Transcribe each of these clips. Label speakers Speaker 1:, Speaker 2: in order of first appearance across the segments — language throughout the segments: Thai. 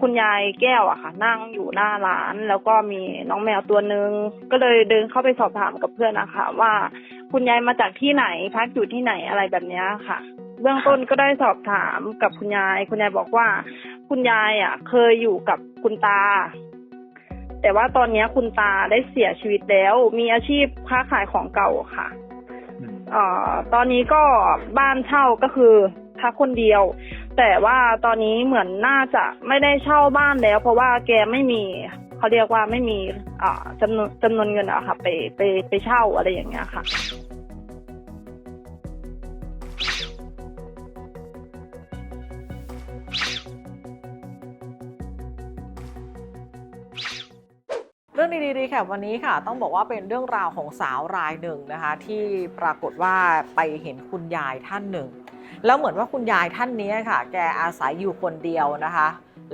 Speaker 1: คุณยายแก้วอะค่ะ นั่งอยู่หน้าร้าน แล้วก็มีน้องแมวตัวหนึ่งก็เลยเดินเข้าไปสอบถามกับเพื่อนนะคะ ว่าคุณยายมาจากที่ไหนพักอยู่ที่ไหนอะไรแบบเนี้ยค่ะ เบื้องต้นก็ได้สอบถามกับคุณยาย คุณยายบอกว่า คุณยายอะเคยอยู่กับคุณตา แต่ว่าตอนเนี้ยคุณตาได้เสียชีวิตแล้ว มีอาชีพค้าขายของเก่าค่ะ
Speaker 2: อืม
Speaker 1: เอ่อตอนนี้ก็บ้านเช่าก็คือพักคนเดียว แต่ว่าตอนนี้เหมือนน่าจะไม่ได้เช่าบ้านแล้ว เพราะว่าแกไม่มีเขาเรียกว่าไม่มีอ่าจำนวนจำนวนเงินอะค่ะ ไปไปไปเช่าอะไรอย่างเงี้ยค่ะ
Speaker 3: เรื่องดีๆรีแคปวันนี้ค่ะ ต้องบอกว่าเป็นเรื่องราวของสาวรายหนึ่งนะคะ ที่ปรากฏว่าไปเห็นคุณยายท่านหนึ่ง แล้วเหมือนว่าคุณยายท่านนี้ค่ะ แกอาศัยอยู่คนเดียวนะคะ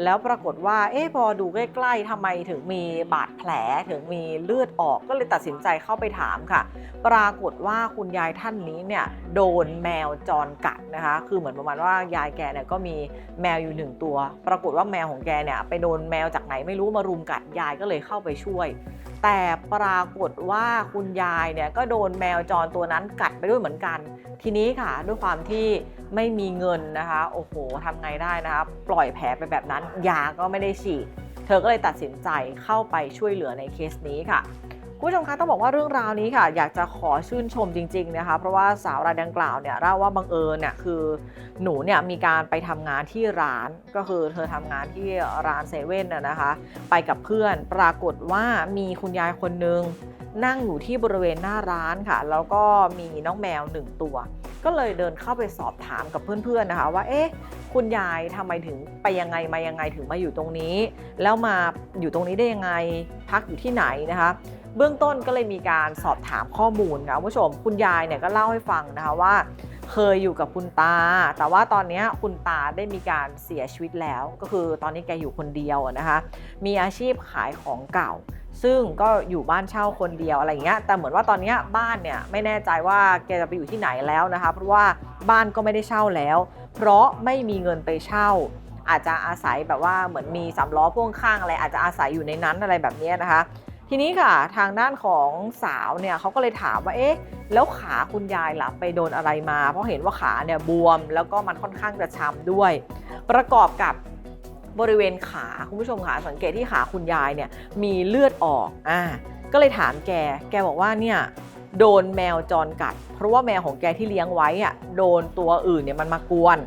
Speaker 3: แล้วปรากฏว่าเอ๊ะพอดูใกล้ๆทำไมถึงมีบาดแผลถึงมีเลือดออกก็เลยตัดสินใจเข้าไปถามค่ะ ปรากฏว่าคุณยายท่านนี้เนี่ยโดนแมวจรกัดนะคะ คือเหมือนประมาณว่ายายแกเนี่ยก็มีแมวอยู่หนึ่งตัว ปรากฏว่าแมวของแกเนี่ยไปโดนแมวจากไหนไม่รู้มารุมกัดยายก็เลยเข้าไปช่วย แต่ปรากฏว่าคุณยายเนี่ยก็โดนแมวจรตัวนั้นกัดไปด้วยเหมือนกัน ทีนี้ค่ะด้วยความที่ไม่มีเงินนะคะ โอ้โหทำไงได้นะคะ ปล่อยแผลไปแบบนั้น ยาก็ไม่ได้ฉีด เธอก็เลยตัดสินใจเข้าไปช่วยเหลือในเคสนี้ค่ะ คุณผู้ชมคะต้องบอกว่าเรื่องราวนี้ค่ะ อยากจะขอชื่นชมจริง ๆนะคะ เพราะว่าสาวรายดังกล่าวเนี่ยเล่าว่าบังเอิญเนี่ยคือหนูเนี่ยมีการไปทำงานที่ร้านก็คือเธอทำงานที่ร้านเซเว่นน่ะนะคะ ไปกับเพื่อนปรากฏว่ามีคุณยายคนหนึ่งนั่งอยู่ที่บริเวณหน้าร้านค่ะ แล้วก็มีน้องแมวหนึ่งตัว ก็เลยเดินเข้าไปสอบถามกับเพื่อนๆนะคะ ว่าเอ๊ะ คุณยายทำไมถึงไปยังไงมายังไงถึงมาอยู่ตรงนี้ แล้วมาอยู่ตรงนี้ได้ยังไงพักอยู่ที่ไหนนะคะ เบื้องต้นก็เลยมีการสอบถามข้อมูลค่ะคุณผู้ชม คุณยายเนี่ยก็เล่าให้ฟังนะคะว่า เคยอยู่กับคุณตา แต่ว่าตอนเนี้ยคุณตาได้มีการเสียชีวิตแล้ว ก็คือตอนนี้แกอยู่คนเดียวอะนะคะ มีอาชีพขายของเก่า ซึ่งก็อยู่บ้านเช่าคนเดียวอะไรอย่างเงี้ยแต่เหมือนว่าตอนเนี้ยบ้านเนี่ยไม่แน่ใจว่าแกจะไปอยู่ที่ไหนแล้วนะคะ เพราะว่าบ้านก็ไม่ได้เช่าแล้วเพราะไม่มีเงินไปเช่า อาจจะอาศัยแบบว่าเหมือนมีสามล้อพ่วงข้างอะไร อาจจะอาศัยอยู่ในนั้นอะไรแบบนี้นะคะ ทีนี้ค่ะทางด้านของสาวเนี่ยเขาก็เลยถามว่าเอ๊ะแล้วขาคุณยายล่ะไปโดนอะไรมา เพราะเห็นว่าขาเนี่ยบวม แล้วก็มันค่อนข้างจะช้ำด้วย ประกอบกับบริเวณขาคุณผู้ชมค่ะสังเกตที่ขาคุณยายเนี่ยมีเลือดออกอ่าก็เลยถามแก แกบอกว่าเนี่ย โดนแมวจรกัด เพราะว่าแมวของแกที่เลี้ยงไว้อะโดนตัวอื่นเนี่ยมันมากวน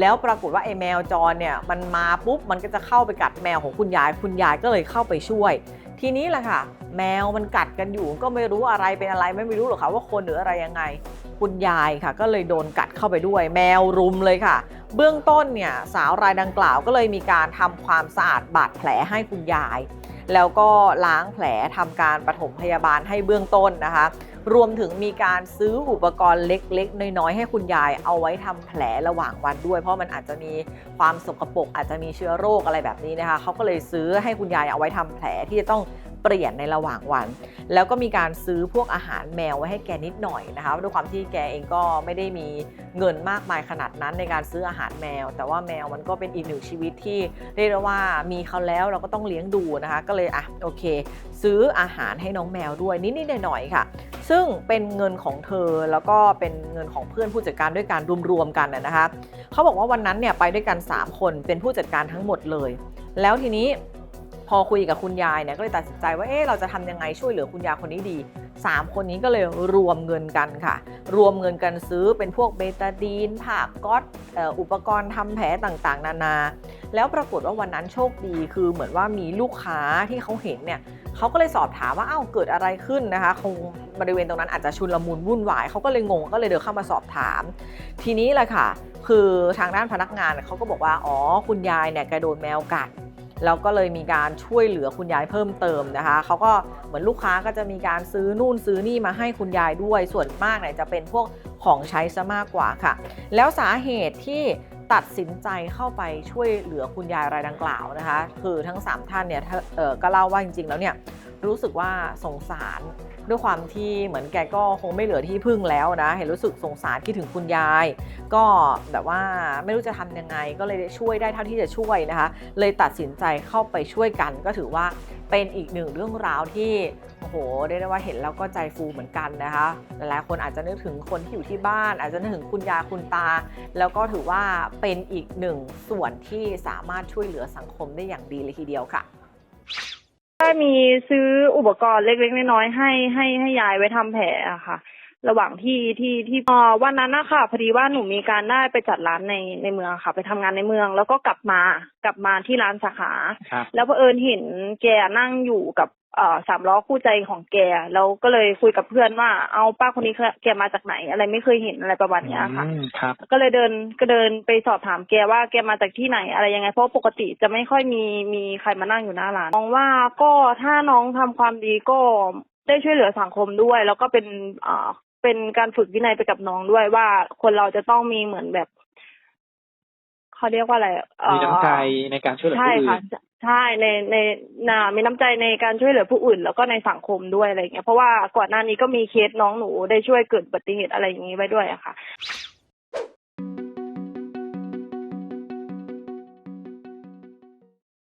Speaker 3: แล้วปรากฏว่าไอ้แมวจรเนี่ยมันมาปุ๊บมันก็จะเข้าไปกัดแมวของคุณยาย คุณยายก็เลยเข้าไปช่วย ทีนี้แหละค่ะ แมวมันกัดกันอยู่ก็ไม่รู้อะไรเป็นอะไรไม่รู้หรอกค่ะว่าคนหรืออะไรยังไง คุณยายค่ะ ก็เลยโดนกัดเข้าไปด้วย แมวรุมเลยค่ะ เบื้องต้นเนี่ยสาวรายดังกล่าวก็เลยมีการทำความสะอาดบาดแผลให้คุณยาย แล้วก็ล้างแผลทำการปฐมพยาบาลให้เบื้องต้นนะคะ รวมถึงมีการซื้ออุปกรณ์เล็กๆ น้อยๆ ให้คุณยายเอาไว้ทำแผลระหว่างวันด้วย เพราะมันอาจจะมีความสกปรกอาจจะมีเชื้อโรคอะไรแบบนี้นะคะเขาก็เลยซื้อให้คุณยายเอาไว้ทำแผลที่จะต้อง เปลี่ยนในระหว่างวัน แล้วก็มีการซื้อพวกอาหารแมวไว้ให้แกนิดหน่อยนะคะด้วยความที่แกเองก็ไม่ได้มีเงินมากมายขนาดนั้นในการซื้ออาหารแมว แต่ว่าแมวมันก็เป็นอีกหนึ่งชีวิตที่เรียกว่ามีเขาแล้วเราก็ต้องเลี้ยงดูนะคะ ก็เลยอะโอเค ซื้ออาหารให้น้องแมวด้วยนิดๆหน่อยๆค่ะ ซึ่งเป็นเงินของเธอแล้วก็เป็นเงินของเพื่อนผู้จัดการด้วยการรวมๆกันนะนะคะเขาบอกว่าวันนั้นเนี่ยไปด้วยกัน 3 คนเป็นผู้จัดการทั้งหมดเลย แล้วทีนี้ พอคุยกับคุณยายเนี่ยก็เลยตัดสินใจว่าเอ๊ะเราจะทำยังไงช่วยเหลือคุณยายคนนี้ดี 3 คนนี้ก็เลยรวมเงินกันค่ะ รวมเงินกันซื้อเป็นพวกเบตาดีนผ้าก๊อตอุปกรณ์ทำแผลต่างๆ นานา แล้วปรากฏว่าวันนั้นโชคดีคือเหมือนว่ามีลูกค้าที่เขาเห็นเนี่ยเขาก็เลยสอบถามว่าอ้าวเกิดอะไรขึ้นนะคะคงบริเวณตรงนั้นอาจจะชุนลมุนวุ่นวายเขาก็เลยงงก็เลยเดินเข้ามาสอบถาม ทีนี้แหละค่ะ คือทางด้านพนักงานเขาก็บอกว่าอ๋อคุณยายเนี่ยแกโดนแมวกัด แล้วก็เลยมีการช่วยเหลือคุณยายเพิ่มเติมนะคะเขาก็เหมือนลูกค้าก็จะมีการซื้อนู่นซื้อนี่มาให้คุณยายด้วยส่วนมากเนี่ยจะเป็นพวกของใช้ซะมากกว่าค่ะ แล้วสาเหตุที่ตัดสินใจเข้าไปช่วยเหลือคุณยายรายดังกล่าวนะคะ คือทั้ง 3 ท่านเนี่ยเธอเออก็เล่าว่าจริงๆแล้วเนี่ย รู้สึกว่าสงสารด้วยความที่เหมือนแกก็คงไม่เหลือที่พึ่งแล้วนะ เห็นรู้สึกสงสารคิดถึงคุณยาย ก็แบบว่าไม่รู้จะทำยังไงก็เลยช่วยได้เท่าที่จะช่วยนะคะ เลยตัดสินใจเข้าไปช่วยกัน ก็ถือว่าเป็นอีกหนึ่งเรื่องราวที่โอ้โหเรียกได้ว่าเห็นแล้วก็ใจฟูเหมือนกันนะคะหลายๆคนอาจจะนึกถึงคนที่อยู่ที่บ้าน อาจจะนึกถึงคุณยาคุณตา แล้วก็ถือว่าเป็นอีกหนึ่งส่วนที่สามารถช่วยเหลือสังคมได้อย่างดีเลยทีเดียวค่ะ
Speaker 1: มีซื้ออุปกรณ์เล็กๆน้อยๆให้ให้ให้ยายไว้ทำแผลอะค่ะ ระหว่างที่ที่ที่เอ่อวันนั้นนะคะพอดีว่าหนูมีการได้ไปจัดร้านในในเมืองค่ะ ไปทำงานในเมือง แล้วก็กลับมากลับมาที่ร้านสาขา
Speaker 2: ครับ
Speaker 1: แล้วเผอิญเห็นแกนั่งอยู่กับเอ่อ สามล้อคู่ใจของแกแล้วก็เลยคุยกับเพื่อนว่า เอาป้าคนนี้แกมาจากไหน อะไรไม่เคยเห็นอะไรประมาณเนี้ยค่ะ
Speaker 2: อืมครับ
Speaker 1: ก็เลยเดินก็เดินไปสอบถามแกว่าแกมาจากที่ไหนอะไรยังไง เพราะปกติจะไม่ค่อยมีมีใครมานั่งอยู่หน้าร้านมองว่าก็ถ้าน้องทำความดีก็ได้ช่วยเหลือสังคมด้วย แล้วก็เป็นอ่าเป็นการฝึกวินัยไปกับน้องด้วยว่าคนเราจะต้องมีเหมือนแบบเขาเรียกว่าอะไรเอ่อ
Speaker 2: มีน้ำใจในการช่วยเหลือ
Speaker 1: ใช่
Speaker 2: ผู้อื่
Speaker 1: ค่ะ
Speaker 2: น
Speaker 1: ใช่ในในนามีน้ำใจในการช่วยเหลือผู้อื่น แล้วก็ในสังคมด้วยอะไรเงี้ยเพราะว่าก่อนหน้านี้ก็มีเคสน้องหนูได้ช่วยเกิดอุบัติเหตุอะไรอย่างงี้ไว้ด้วยอะค่ะ